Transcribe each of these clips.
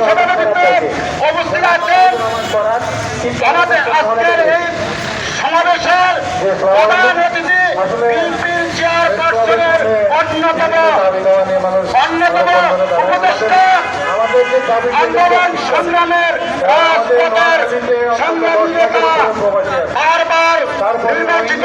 সভাপতিত্বে উপস্থিত আছেন আমাদের আজকের এই সমাবেশের প্রধান অতিথি বিএনপির চেয়ারপারসনের অন্যতম অন্যতম উপদেষ্টা আন্দোলন সংগ্রামের রাজপথের সংগ্রামী নেতা বারবার নির্বাচিত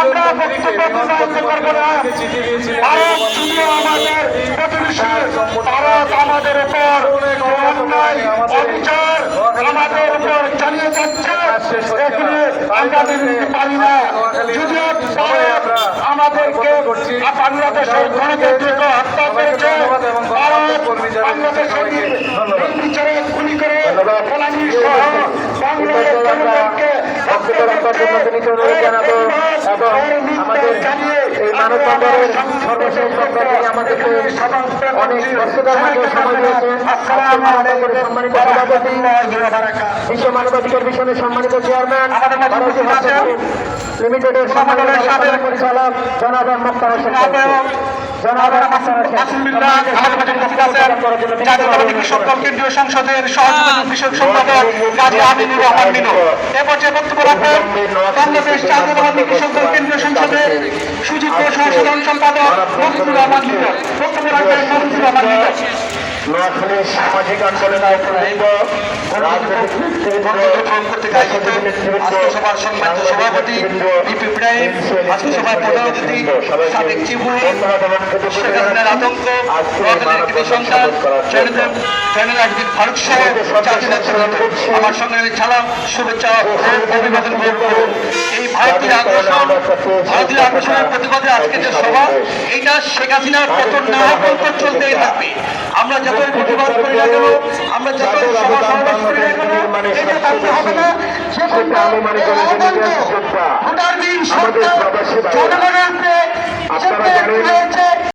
আমরা বক্তব্য প্রদান করব না। ভারত আমাদের প্রতিবেশী। ভারত আমাদের উপর অন্যায় অবিচার আমাদের উপর চালিয়ে যাচ্ছে। এখানে আমরা মেনে পারি না। যদিও আমাদেরকে বাংলাদেশের গণতন্ত্রকে হত্যা করেছে। ভারত বাংলাদেশের বিচারে গুলি করে এই মানববন্ধনের সর্বশেষ পর্যায়ে আমাদেরকে অনেক ব্যস্ততার মাঝে সময় দিয়েছেন সম্মানিত সভাপতি বিশ্ব মানবাধিকার মিশনের সম্মানিত চেয়ারম্যান লিমিটেডের সম্মানিত পরিচালক জনাব মোক্তার হোসেন সংসদের সহযোগী সম্পাদক কাজী আমিনুর রহমান মিনু। এ পর্যায়ে বক্তব্য রাখবেন বাংলাদেশ জাতীয়তাবাদী কৃষক কেন্দ্রীয় সংসদের সুযোগ্য সংশোধন সম্পাদক মফিজুর রহমান মিনু বক্তব্য রাখবেন মফিজুর রহমান মিনু নোয়াখালীর সামাজিক সম্মানিত সভাপতি ইব্রাহিম আজকে সভার প্রধান অতিথি সাবেক চিফ শেখ হাসিনার আতঙ্ক নোয়াখালীর কৃতি সন্তান জয়নুল আবেদিন ফারুক সহ জাতীয় আমার সঙ্গে সালাম শুভেচ্ছা অভিবাদন করব এই ভারতীয় আগ্রাসন ভারতীয় আগ্রাসনের প্রতিবাদে আজকে যে সভা এইটা শেখ হাসিনার পতন না হওয়া পর্যন্ত চলতেই থাকবে। আমরা যতই প্রতিবাদ করি না কেন আমরা যতই সভা সমাবেশ করি না কেন এটা থাকতে হবে না। সে